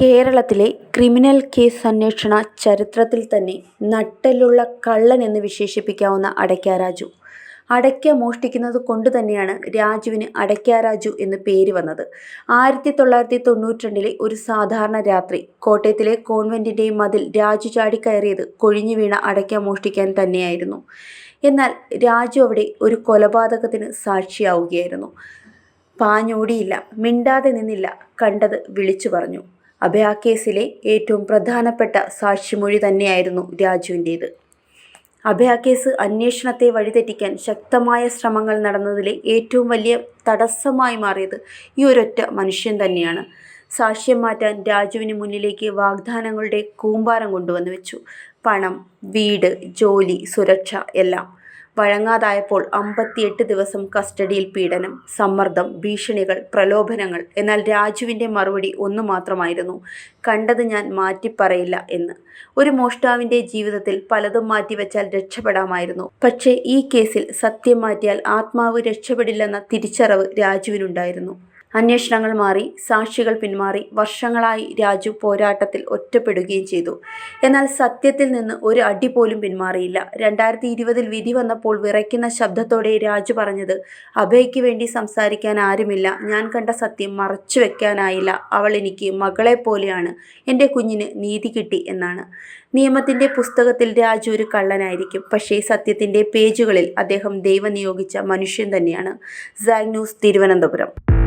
കേരളത്തിലെ criminal case അന്വേഷണ ചരിത്രത്തിൽ തന്നെ നട്ടലുള്ള കള്ളൻ എന്ന് വിശേഷിപ്പിക്കാവുന്ന അടയ്ക്ക രാജു. അടയ്ക്ക മോഷ്ടിക്കുന്നത് കൊണ്ട് തന്നെയാണ് രാജുവിന് അടയ്ക്ക രാജു എന്ന് പേര് വന്നത്. ആയിരത്തി തൊള്ളായിരത്തി തൊണ്ണൂറ്റിരണ്ടിലെ ഒരു സാധാരണ രാത്രി കോട്ടയത്തിലെ കോൺവെന്റിന്റെ മതിൽ രാജു ചാടിക്കയറിയത് കൊഴിഞ്ഞു വീണ അടയ്ക്ക മോഷ്ടിക്കാൻ തന്നെയായിരുന്നു. എന്നാൽ രാജു അവിടെ ഒരു കൊലപാതകത്തിന് സാക്ഷിയാവുകയായിരുന്നു. പാഞ്ഞോടിയില്ല, മിണ്ടാതെ നിന്നില്ല, കണ്ടത് വിളിച്ചു പറഞ്ഞു. അഭയക്കേസിലെ ഏറ്റവും പ്രധാനപ്പെട്ട സാക്ഷിമൊഴി തന്നെയായിരുന്നു രാജുവിന്റേത് അഭയ കേസ് അന്വേഷണത്തെ വഴിതെറ്റിക്കാൻ ശക്തമായ ശ്രമങ്ങൾ നടന്നതിലെ ഏറ്റവും വലിയ തടസ്സമായി മാറിയത് ഈ ഒരൊറ്റ മനുഷ്യൻ തന്നെയാണ്. സാക്ഷ്യം മാറ്റാൻ രാജുവിന് മുന്നിലേക്ക് വാഗ്ദാനങ്ങളുടെ കൂമ്പാരം കൊണ്ടുവന്നു വെച്ചു. പണം, വീട്, ജോലി, സുരക്ഷ എല്ലാം. വഴങ്ങാതായപ്പോൾ അമ്പത്തിയെട്ട് ദിവസം കസ്റ്റഡിയിൽ പീഡനം, സമ്മർദ്ദം, ഭീഷണികൾ, പ്രലോഭനങ്ങൾ. എന്നാൽ രാജുവിന്റെ മറുപടി ഒന്നു മാത്രമായിരുന്നു. കണ്ടത് ഞാൻ മാറ്റിപ്പറയില്ല എന്ന്. ഒരു മോഷ്ടാവിന്റെ ജീവിതത്തിൽ പലതും മാറ്റിവെച്ചാൽ രക്ഷപ്പെടാമായിരുന്നു. പക്ഷേ ഈ കേസിൽ സത്യം മാറ്റിയാൽ ആത്മാവ് രക്ഷപ്പെടില്ലെന്ന തിരിച്ചറിവ് രാജുവിനുണ്ടായിരുന്നു. അന്വേഷണങ്ങൾ മാറി, സാക്ഷികൾ പിന്മാറി, വർഷങ്ങളായി രാജു പോരാട്ടത്തിൽ ഒറ്റപ്പെടുകയും ചെയ്തു. എന്നാൽ സത്യത്തിൽ നിന്ന് ഒരു അടി പോലും പിന്മാറിയില്ല. രണ്ടായിരത്തി ഇരുപതിൽ വിധി വന്നപ്പോൾ വിറയ്ക്കുന്ന ശബ്ദത്തോടെ രാജു പറഞ്ഞത് അഭയയ്ക്ക് വേണ്ടി സംസാരിക്കാൻ ആരുമില്ല. ഞാൻ കണ്ട സത്യം മറച്ചു മറച്ചുവെക്കാനായില്ല. അവൾ എനിക്ക് മകളെപ്പോലെയാണ്. എന്റെ കുഞ്ഞിന് നീതി കിട്ടി എന്നാണ്. നിയമത്തിന്റെ പുസ്തകത്തിൽ രാജു ഒരു കള്ളനായിരിക്കും. പക്ഷേ സത്യത്തിന്റെ പേജുകളിൽ അദ്ദേഹം ദൈവം നിയോഗിച്ച മനുഷ്യൻ തന്നെയാണ്. Zag news Thiruvananthapuram